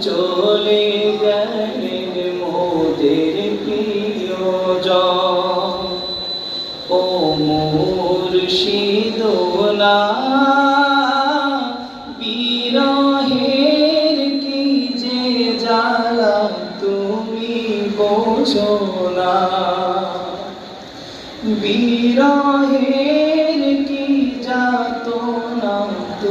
চলে গেলেন মোদের প্রিয়জন। ও মুর্শিদোলা বিরহের কি যে জ্বালা তুমি বোঝো না? বিরহের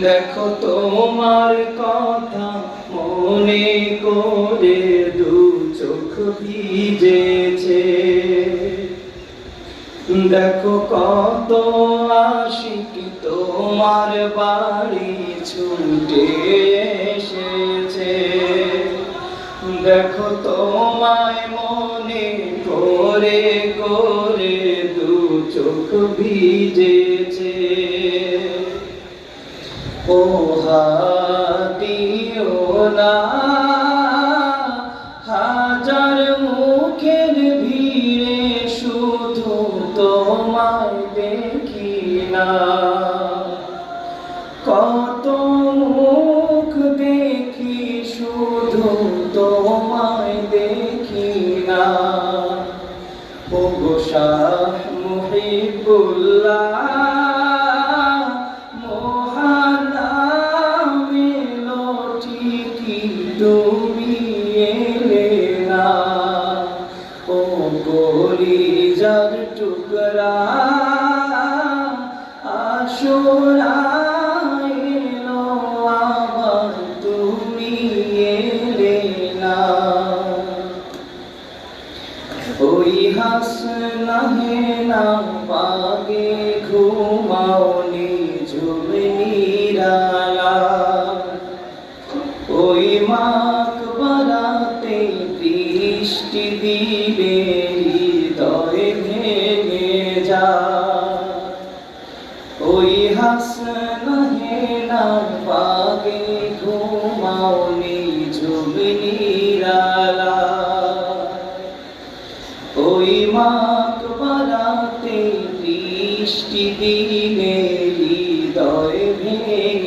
দেখো তোমার কথা মনে করে দু চোখ ভিজেছে। দেখো কত আশিক তোমার বাড়ি ছুটে এসেছে। দেখো তোমায় মনে করে করে দু চোখ ভিজেছে। ও হাদিও না হাজার মুখের ভিড়ে শুধু তোমায় দেখি না। কত মুখ দেখি শুধু তোমায় দেখি না। ও গো শাহ মুহিবুল্লাহ। কলিজার টুকরা আসরাইলো আবার তুমি এলে না। ওই হাসনা হে না পাগে ঘুমাওনি ঝুমনিরালা ওই মাক বারাতে বৃষ্টি দিলে ওই হাস হে নাম পাগে ঘুমাওনি ঝুমনি রালা ওই মাক বরাতে বৃষ্টি দিনে হৃদয় ভেঙে